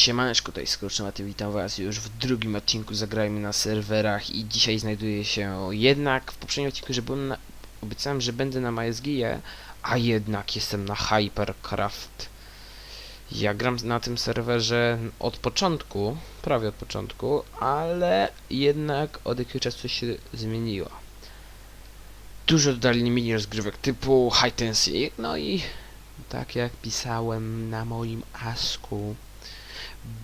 Siemaneczko, tutaj Skrucznowaty, witam was już w drugim odcinku Zagrajmy na serwerach i dzisiaj znajduję się jednak w poprzednim odcinku, że byłem na... obiecałem, że będę na MySGie, a jednak jestem na Hypercraft. Ja gram na tym serwerze od początku, prawie od początku, ale jednak od jakiegoś czasu się zmieniło. Dużo dodali mini rozgrywek typu and Seek, no i tak jak pisałem na moim asku,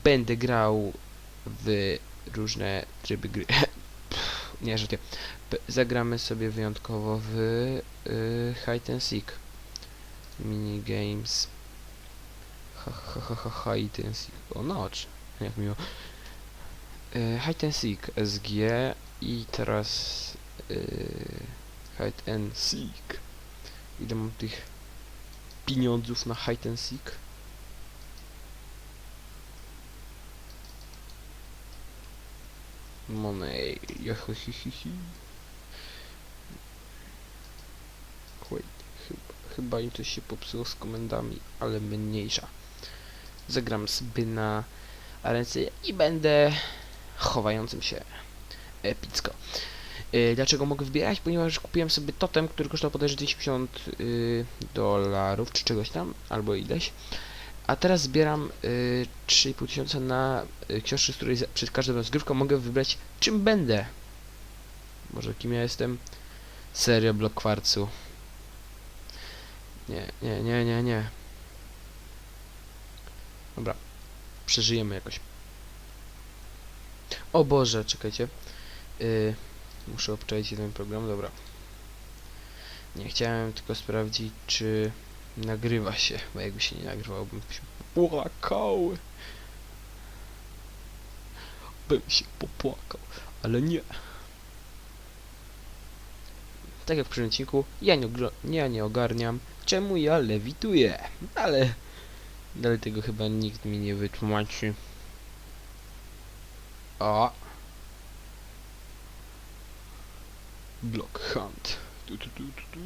będę grał w różne tryby gry. Nie, że Zagramy sobie wyjątkowo w y, Hide and Seek. Minigames. Ha, ha, ha, ha, Hide and Seek. O, nocz. Jak miło. Y, Hide and Seek SG i teraz y, Hide and Seek. Ile mam tych pieniądzów na Hide and Seek? Money. Jahohihihi. Wait, chyba, chyba im coś się popsuło z komendami, ale mniejsza. Zagram sobie na arence i będę chowającym się epicko. Y, Dlaczego mogę wybierać? Ponieważ kupiłem sobie totem, który kosztował podejrzewam 250 y, dolarów, czy czegoś tam, albo ileś. A teraz zbieram y, 3,5 tysiąca na y, książkę, z której przed każdą rozgrywką mogę wybrać czym będę. Może kim ja jestem? Serio blok kwarcu. Nie, nie, nie, nie, nie. Dobra. Przeżyjemy jakoś. O Boże, czekajcie. Y, muszę obczaić jeden program, dobra. Nie chciałem tylko sprawdzić, czy nagrywa się, bo jakby się nie nagrywał, bym się popłakał. Bym się popłakał, ale nie. Tak jak w odcinku, ja nie, ja nie ogarniam, czemu ja lewituję, ale dalej tego chyba nikt mi nie wytłumaczy. O! Block Hunt. Tu, tu, tu, tu, tu.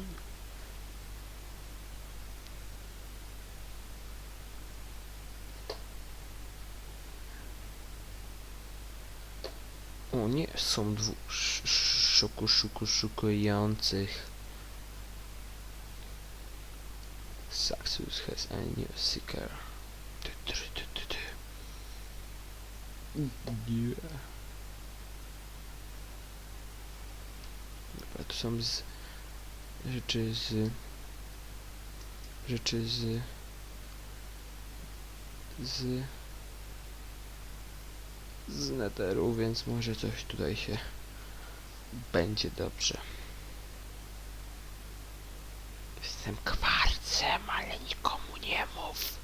Nie, są dwóch sz- sz- szuku, szuku, szukujących. Saxus has a new seeker. Dobra, tu są z... rzeczy z... rzeczy z... z... z netheru, więc może coś tutaj się będzie dobrze. Jestem kwarcem, ale nikomu nie mów.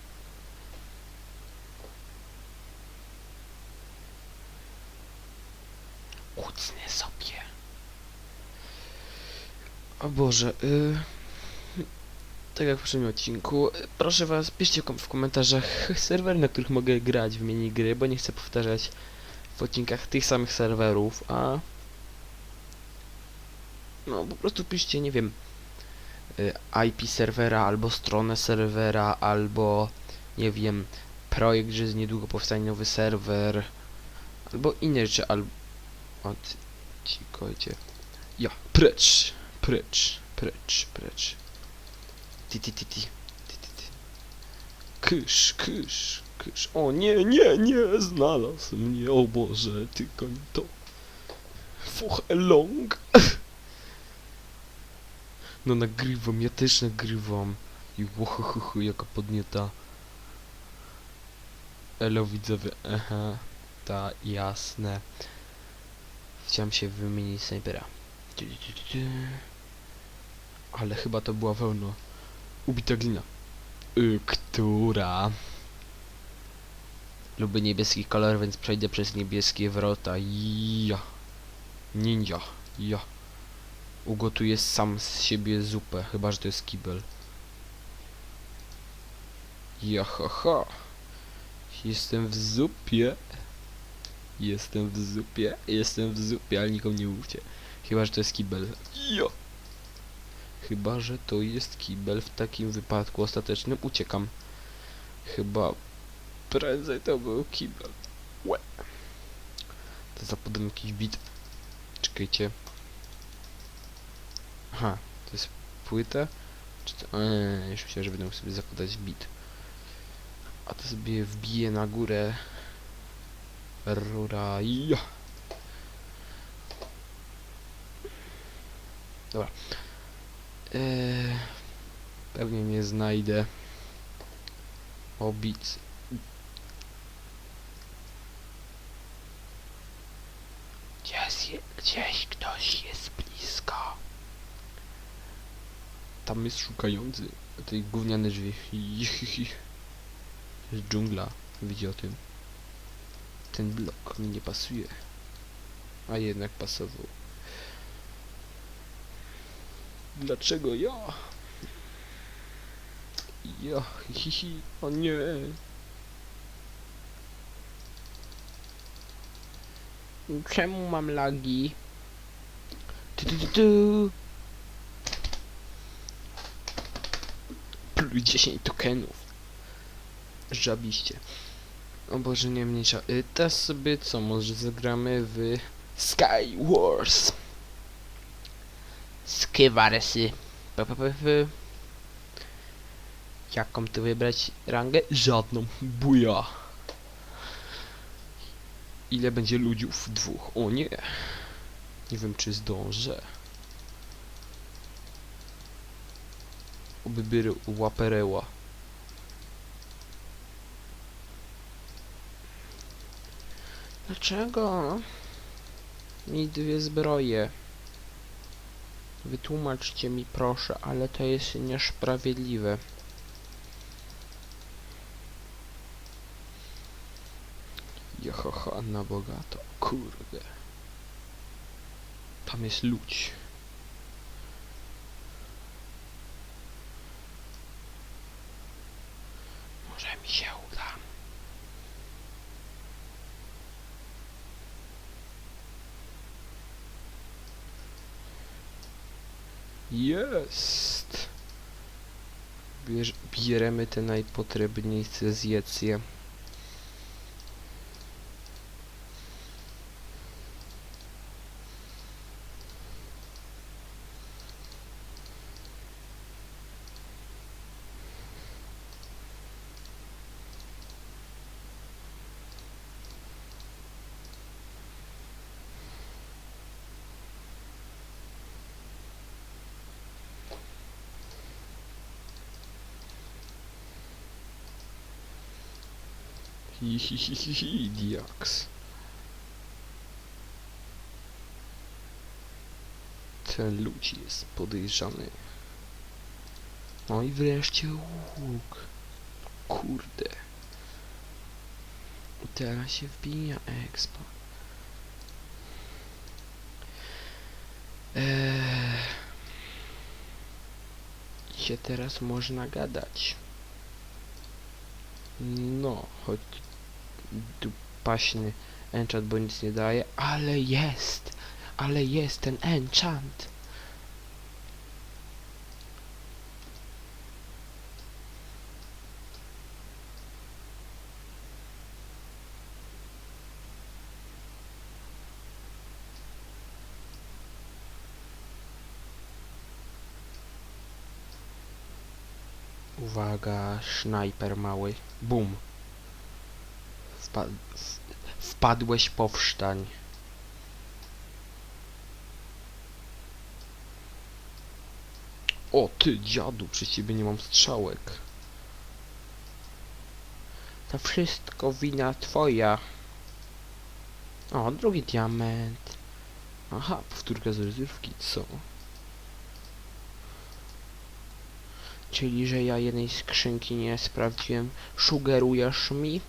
Kucnę sobie. O Boże, y... Tak jak w poprzednim odcinku, proszę was, piszcie w komentarzach serwery, na których mogę grać w minigry, bo nie chcę powtarzać w odcinkach tych samych serwerów, a... No, po prostu piszcie, nie wiem, y, IP serwera, albo stronę serwera, albo, nie wiem, projekt, że niedługo powstanie nowy serwer, albo inne rzeczy, albo... Od... Cikojcie. Ja, precz, precz, precz, precz. Ti, ti, ti, ti. Ti, ti, ti. Kysz, kysz, kysz. O nie, nie, nie, znalazł mnie, o Boże, tylko nie to. Fuch along. No nagrywam, ja też nagrywam. I łohohoho, jaka podnieta. Elo widzowie, aha. Ta, jasne. Chciałem się wymienić snajpera. Ale chyba to była wełna. Ubita glina. Y, która? Lubię niebieski kolor, więc przejdę przez niebieskie wrota. Ja. Ninja. Ja. Ugotuję sam z siebie zupę, chyba że to jest kibel. Ja ha, ha. Jestem w zupie. Jestem w zupie. Jestem w zupie, ale nikomu nie mówcie. Chyba że to jest kibel. Ja. Chyba, że to jest kibel. W takim wypadku ostatecznym uciekam. Chyba Prędzej to był kibel. Łe. To zapodam jakiś bit. Czekajcie. Aha, to jest płyta? Czy to... Eee, już myślałem, że będę sobie zakładać bit. A to sobie wbiję na górę. Rura. Ja. Dobra. Eee, pewnie nie znajdę. O, bit. Gdzieś, gdzieś ktoś jest blisko. Tam jest szukający tej gówniane drzwi. Jest dżungla. Widzi o tym. Ten blok mi nie pasuje. A jednak pasował. Dlaczego ja? Ja, hihi, o nie. Czemu mam lagi? Tu, tu, tu. Plus 10 tokenów. Żabiście. O Boże, nie mniejsza. Y, teraz sobie co, może zagramy w Sky Wars. Skywaresy. Jaką ty wybrać rangę? Żadną. Buja. Ile będzie ludziów? Dwóch. O nie. Nie wiem czy zdążę. Oby by łapereła. Dlaczego? Mi dwie zbroje. Wytłumaczcie mi proszę, ale to jest niesprawiedliwe. Johoho, na bogato. Kurde. Tam jest ludź. Może mi się Jest. Bierz, bierzemy te najpotrzebniejsze zjecje. Diaks. Ten ludzi jest podejrzany. No i wreszcie łuk. Kurde. Teraz się wbija expo. Eee. Się teraz można gadać. No, choć dupaśny enchant, bo nic nie daje, ale jest, ale jest ten enchant. Uwaga, sznajper mały. Bum. Wpa w wpadłeś powstań. O ty dziadu, przy ciebie nie mam strzałek. To wszystko wina twoja. O, drugi diament. Aha, powtórka z rozrywki, co? Czyli, że ja jednej skrzynki nie sprawdziłem. Sugerujesz mi?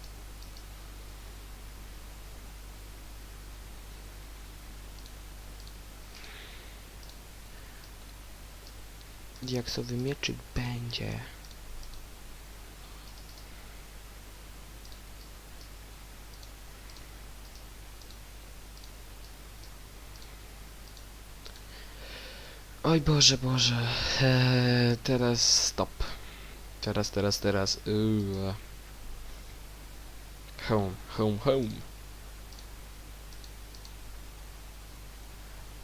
Diaksowy mieczyk będzie. Oj Boże, Boże. Eee, teraz stop. Teraz, teraz, teraz. Yy. Home, home, home.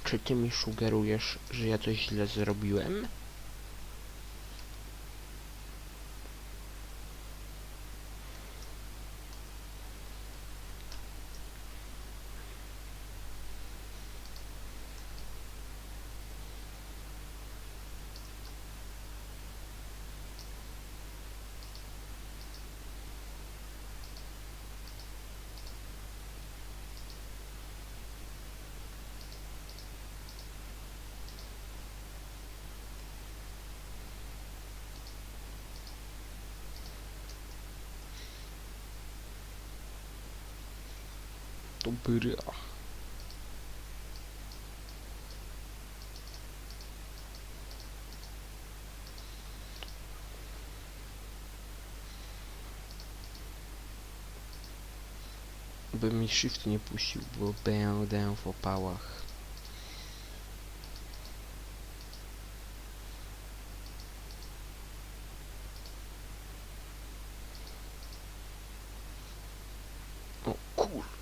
Czy ty mi sugerujesz, że ja coś źle zrobiłem? Dobra. By mi shift nie puścił, bo będę w opałach. O kurde.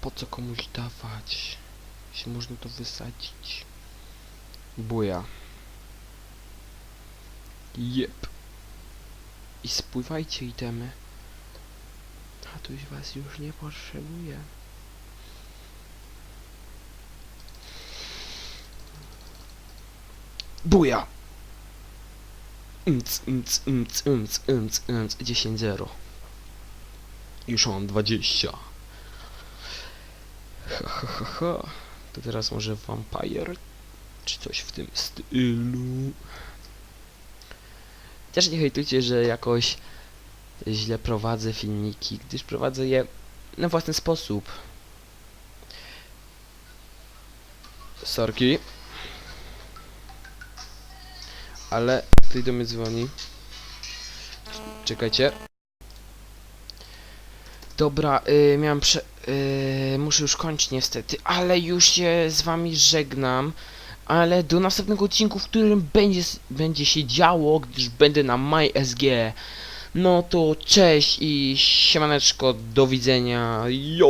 Po co komuś dawać? Jeśli można to wysadzić. Buja. Jep. I spływajcie itemy. Tatuś was już nie potrzebuje. Buja! Nc, nc, nc, nc, nc, nc, 10-0. Już mam 20. To teraz może Vampire? Czy coś w tym stylu? Też nie hejtujcie, że jakoś źle prowadzę filmiki, gdyż prowadzę je na własny sposób. Sorki. Ale ktoś do mnie dzwoni. Czekajcie. Dobra, y, miałem prze... Y, muszę już kończyć niestety, ale już się z wami żegnam. Ale do następnego odcinku, w którym będzie, będzie się działo, gdyż będę na MySG. No to cześć i siemaneczko, do widzenia, yo!